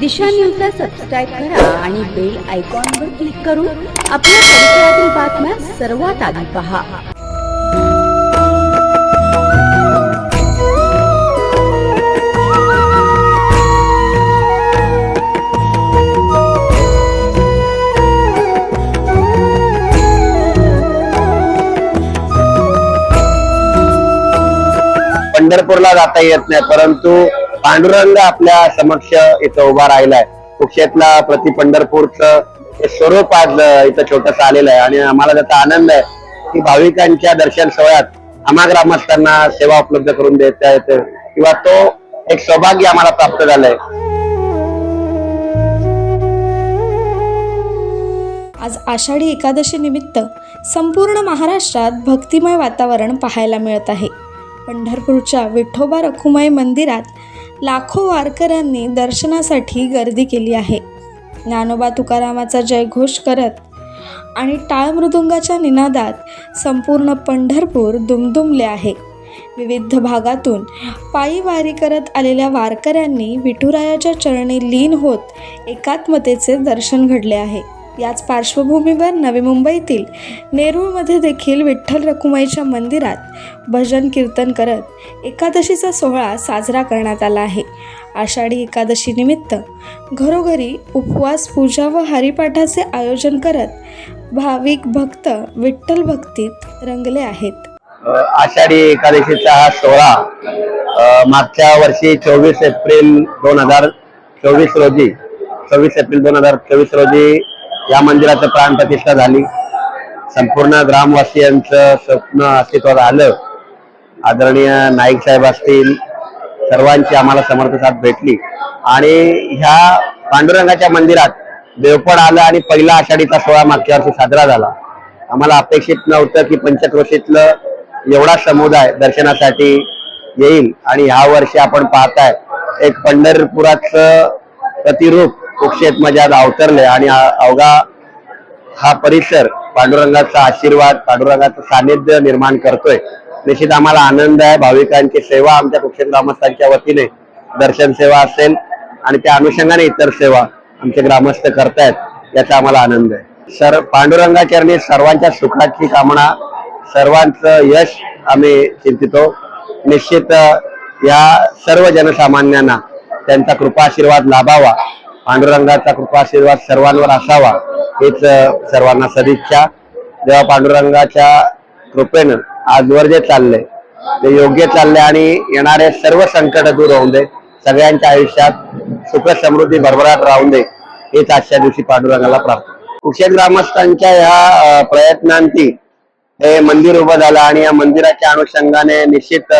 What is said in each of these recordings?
दिशा न्यूजला सबस्क्राईब करा आणि बेल आयकॉनवर क्लिक करून आपल्या परिसरातील बातम्या सर्वात आधी पहा. पंढरपूरला जाता येत नाही परंतु पांडुरंग आपल्या समक्ष इथं उभा राहिलाय. कुक्षेतला प्रति पंढरपूरचं हे स्वरूप आज इथं छोटस आलेलं आहे. आणि आम्हाला त्याचा आनंद आहे की भाविकांच्या दर्शन सोहळ्यात आम्हा ग्रामस्थांना सेवा उपलब्ध करून देता येते. किंवा तो एक सौभाग्य आम्हाला प्राप्त झालंय. आज आषाढी एकादशी निमित्त संपूर्ण महाराष्ट्रात भक्तिमय वातावरण पाहायला मिळत आहे. पंढरपूरच्या विठोबा रखुमाई मंदिरात लाखो वारकऱ्यांनी दर्शनासाठी गर्दी केली आहे. ज्ञानोबा तुकारामाचा जयघोष करत आणि टाळ मृदुंगाच्या निनादात संपूर्ण पंढरपूर दुमदुमले आहे. विविध भागातून पायी वारी करत आलेल्या वारकऱ्यांनी विठुरायाच्या चरणी लीन होत एकात्मतेचे दर्शन घडले आहे. याच पार्श्वभूमीवर नवी मुंबईतील नेरूळमध्ये देखील विठ्ठल रखुमाईच्या मंदिरात भजन कीर्तन करत एकादशीचा सोहळा साजरा करण्यात आला आहे. आषाढी एकादशीनिमित्त घरोघरी उपवास पूजा व हरिपाठाचे आयोजन करत भाविक भक्त विठ्ठल भक्तीत रंगले आहेत. आषाढी एकादशीचा हा सोहळा मागच्या वर्षी चोवीस एप्रिल दोन हजार चोवीस रोजी चोवीस एप्रिल दोन हजार चोवीस रोजी या मंदिराचं प्राण प्रतिष्ठा झाली. संपूर्ण ग्रामवासियांचं स्वप्न अस्तित्वात आलं. आदरणीय नाईक साहेब असतील सर्वांची आम्हाला समर्थ साथ भेटली. आणि ह्या पांडुरंगाच्या मंदिरात देवपण आलं आणि पहिला आषाढीचा सोहळा मागच्या वर्षी साजरा झाला. आम्हाला अपेक्षित नव्हतं की पंचक्रोशीतलं एवढा समुदाय दर्शनासाठी येईल. आणि ह्या वर्षी आपण पाहताय एक पंढरपुराचं प्रतिरूप कुक्षेत मध्ये आज अवतरले आणि अवघा हा परिसर पांडुरंगाचा आशीर्वाद पांडुरंगाचं सानिध्य निर्माण करतोय. निश्चित आम्हाला आनंद आहे भाविकांची सेवा आमच्या कुक्षेत ग्रामस्थांच्या वतीने. दर्शन सेवा असेल आणि त्या अनुषंगाने इतर सेवा आमचे ग्रामस्थ करतायत याचा आम्हाला आनंद आहे. सर पांडुरंगाचरणी सर्वांच्या सुखाची कामना सर्वांचं यश आम्ही चिंतितो. निश्चित या सर्व जनसामान्यांना त्यांचा कृपा आशीर्वाद लाभावा. पांडुरंगाचा कृपा आशीर्वाद सर्वांवर असावा हेच सर्वांना सदिच्छा. जेव्हा पांडुरंगाच्या कृपेनं आजवर जे चाललंय ते योग्य चाललंय आणि येणारे सर्व संकट दूर होऊन दे सगळ्यांच्या आयुष्यात सुख समृद्धी भरभराट राहून दे हेच आजच्या दिवशी पांडुरंगाला प्राप्त कुक्षेत ग्रामस्थांच्या ह्या प्रयत्नांती हे मंदिर उभं झालं आणि या मंदिराच्या अनुषंगाने निश्चित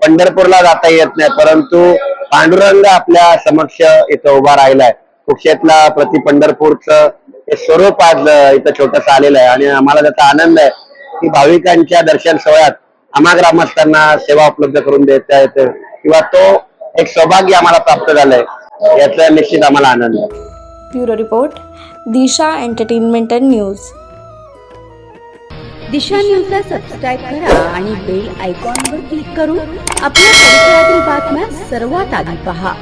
पंढरपूरला जाता येत नाही परंतु पांडुरंग आपल्या समक्ष इथं उभा राहिलाय. कुक्षेतला प्रति पंढरपूरचं हे स्वरूप आज इथं छोटस आलेलं आहे. आणि आम्हाला त्याचा आनंद आहे की भाविकांच्या दर्शन सोहळ्यात आम्हा ग्रामस्थांना सेवा उपलब्ध करून देता येते. किंवा तो एक सौभाग्य आम्हाला प्राप्त झालंय. याचा निश्चित आम्हाला आनंद आहे. Bureau report Disha entertainment and news. Disha न्यूजला सबस्क्राईब करा आणि बेल आयकॉनवर क्लिक करून आपल्या परिसरातील बातम्या सर्वात आधी पहा.